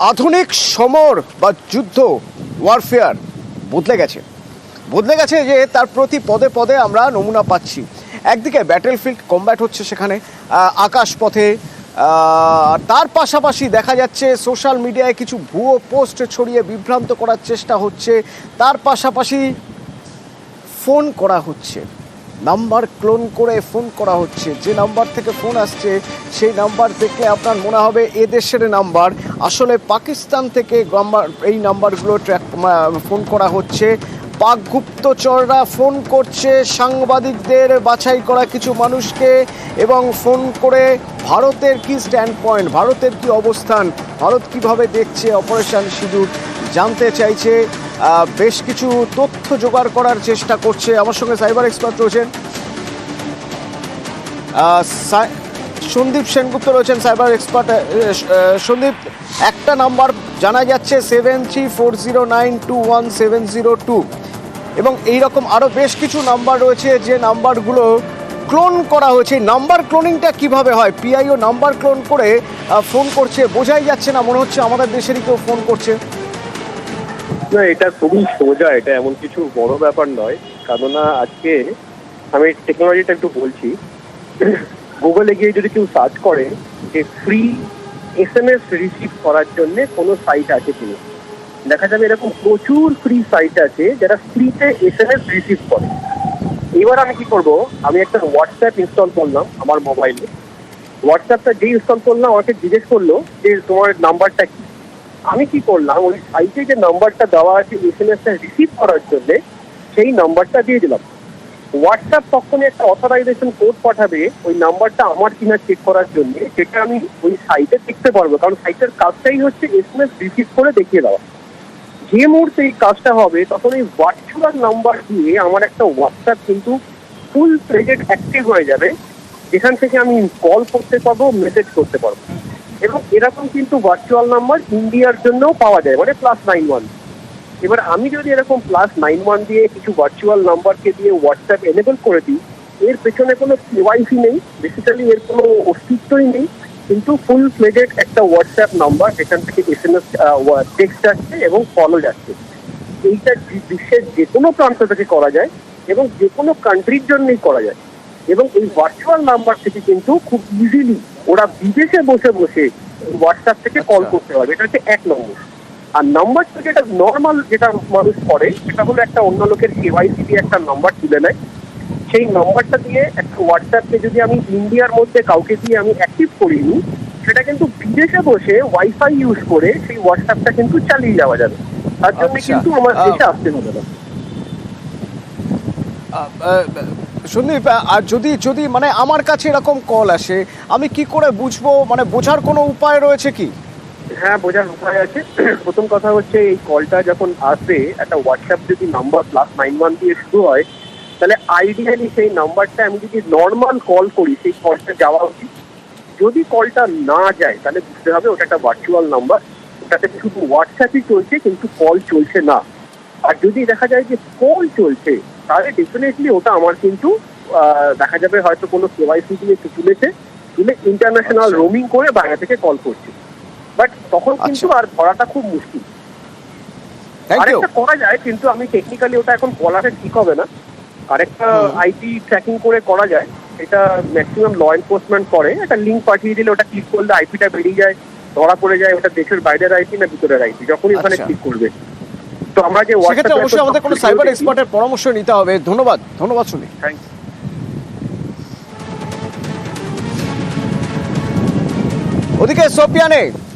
আধুনিক সমর বা যুদ্ধ ওয়ারফেয়ার বদলে গেছে। বদলে গেছে যে তার প্রতি পদে পদে আমরা নমুনা পাচ্ছি। একদিকে ব্যাটেলফিল্ড কম্ব্যাট হচ্ছে সেখানে আহ, আকাশপথে আহ, তার পাশাপাশি দেখা যাচ্ছে সোশ্যাল মিডিয়ায় কিছু ভুয়ো পোস্ট ছড়িয়ে বিভ্রান্ত করার চেষ্টা হচ্ছে। তার পাশাপাশি ফোন করা হচ্ছে। নাম্বার ক্লোন করে ফোন করা হচ্ছে। যে নাম্বার থেকে ফোন আসছে, সেই নাম্বার দেখলে আপনার মনে হবে এ দেশের নাম্বার। আসলে পাকিস্তান থেকে এই নাম্বারগুলো ট্র্যাক ফোন করা হচ্ছে। পাক গুপ্তচররা ফোন করছে সাংবাদিকদের বাছাই করা কিছু মানুষকে এবং ফোন করে ভারতের কি স্ট্যান্ড পয়েন্ট ভারতের কি অবস্থান, ভারত কীভাবে দেখছে অপারেশন সিঁদুর জানতে চাইছে। বেশ কিছু তথ্য জোগাড় করার চেষ্টা করছে। আমার সঙ্গে সাইবার এক্সপার্ট রয়েছেন সন্দীপ সেনগুপ্ত রয়েছেন সাইবার এক্সপার্ট। সন্দীপ, একটা নাম্বার জানা যাচ্ছে seven three four zero nine two one seven zero two. এবং এই রকম আরও বেশ কিছু নাম্বার রয়েছে, যে নাম্বারগুলো ক্লোন করা হয়েছে। নাম্বার ক্লোনিংটা কীভাবে হয়? পিআইও নাম্বার ক্লোন করে ফোন করছে। বোঝাই যাচ্ছে না, মনে হচ্ছে আমাদের দেশেরই কেউ ফোন করছে। না, এটা খুবই সোজা, এটা এমন কিছু বড় ব্যাপার নয়। কেননা আজকে আমি টেকনোলজিটা একটু বলছি। গুগলে গিয়ে যদি কেউ সার্চ করে যে free S M S receive করার জন্য কোনো সাইট আছে কিনা, দেখা যাবে এরকম প্রচুর ফ্রি সাইট আছে যারা ফ্রিতে এস এম এস রিসিভ করে। এবার আমি কি করব? আমি একটা হোয়াটসঅ্যাপ ইনস্টল করলাম আমার মোবাইলে হোয়াটসঅ্যাপটা যেই ইনস্টল করলাম আমাকে জিজ্ঞেস করল যে তোমার নাম্বারটা কি? আমি কি করলাম? ওই সাইটে যে নাম্বারটা দেওয়া আছে এস এম এসটা রিসিভ করার জন্য, সেই নাম্বারটা দিয়ে দিলাম। হোয়াটসঅ্যাপ তখনই একটা অথরাইজেশন কোড পাঠাবে, ওই নাম্বারটা আমার কিনা চেক করার জন্য, সেটা আমি ওই সাইটে দেখতে পারব। কারণ সাইটের কাজটাই হচ্ছে এস এম এস রিসিভ করে দেখিয়ে দেওয়া। যে মুহূর্তে এই কাজটা হবে, তখন এই ভার্চুয়াল নাম্বার দিয়ে আমার একটা হোয়াটসঅ্যাপ কিন্তু ফুল প্রেজেন্ট অ্যাক্টিভ হয়ে যাবে। যেখান থেকে আমি কল করতে পারব মেসেজ করতে পারব। এবং এরকম কিন্তু ভার্চুয়াল নাম্বার ইন্ডিয়ার জন্যও পাওয়া যায় মানে প্লাস নাইন ওয়ান এবার আমি যদি এরকম প্লাস নাইন ওয়ান দিয়ে কিছু ভার্চুয়াল নাম্বারকে দিয়ে হোয়াটসঅ্যাপ এনেবল করে দিই, এর পেছনে কোনো কেওয়াইসি নেই বেসিক্যালি এর কোনো অস্তিত্বই নেই, কিন্তু ফুল ফ্লেজেড একটা হোয়াটসঅ্যাপ নাম্বার যেখান থেকে এস এম এস টেক্সট যাচ্ছে এবং কলও যাচ্ছে। এইটা বিশ্বের যে কোনো প্রান্ত থেকে করা যায় এবং যে কোনো কান্ট্রির জন্যই করা যায়। এবং এই ভার্চুয়াল নাম্বার থেকে কিন্তু খুব ইজিলি ওরা বিদেশে বসে বসে হোয়াটসঅ্যাপ থেকে কল আচ্ছা। করতে পারবে। এটা হচ্ছে এক নম্বর। আর নাম্বারটা যেটা নর্মাল যেটা মানুষ করে সেটা হলো একটা অন্য লোকের কেওয়াইসি দিয়ে একটা নাম্বার তুলে নেয়। সেই নাম্বারটা দিয়ে একটা হোয়াটসঅ্যাপকে যদি আমি ইন্ডিয়ার মধ্যে কাউকে দিয়ে আমি অ্যাক্টিভ করিনি সেটা কিন্তু বিদেশে বসে ওয়াইফাই ইউজ করে সেই হোয়াটসঅ্যাপটা কিন্তু চালিয়ে যাওয়া যাবে। তার জন্য আচ্ছা। কিন্তু আমার দেশে আসতে হবে না। সন্দীপ আর যদি যদি মানে আমার কাছে এরকম কল আসে, আমি কি করে বুঝব? মানে বোঝার কোনো উপায় রয়েছে কি? হ্যাঁ বোঝার উপায় আছে। প্রথম কথা হচ্ছে, এই কলটা যখন আসবে একটা হোয়াটসঅ্যাপ যদি নাম্বার প্লাস নাইন ওয়ান দিয়ে শুরু হয়, তাহলে আইডিয়ালি সেই নাম্বারটা আমি যদি নর্মাল কল করি, সেই কলটা যাওয়া উচিত। যদি কলটা না যায়, তাহলে বুঝতে হবে ওটা একটা ভার্চুয়াল নাম্বার ওটাতে শুধু হোয়াটসঅ্যাপই চলছে, কিন্তু কল চলছে না। আর যদি দেখা যায় যে কল চলছে তাহলে ডেফিনেটলি ওটা আমার কিন্তু দেখা যাবে হয়তো কোনো কেওয়াইসি দিয়ে একটু তুলেছে তুলে ইন্টারন্যাশনাল আচ্ছা। রোমিং করে বাইরে থেকে কল করছে বাট তখন কিন্তু আচ্ছা। আর ধরাটা খুব মুশকিল আরেকটা করা যায় কিন্তু আমি টেকনিক্যালি ওটা এখন বলাটা ঠিক হবে না আরেকটা। আইপি ট্র্যাকিং করে করা যায় এটা ম্যাক্সিমাম ল এনফোর্সমেন্ট করে একটা লিঙ্ক পাঠিয়ে দিলে ওটা ক্লিক করলে আইপিটা বেরিয়ে যায় ধরা পড়ে যায় ওটা দেশের বাইরের আইপি না ভিতরের আইপি যখনই ওখানে আচ্ছা। ক্লিক করবে তো আমরা যে সেক্ষেত্রে অবশ্যই আমাদের কোনো সাইবার এক্সপার্টের পরামর্শ নিতে হবে। ধন্যবাদ। ধন্যবাদ শুনি. ওদিকে সোপিয়ানে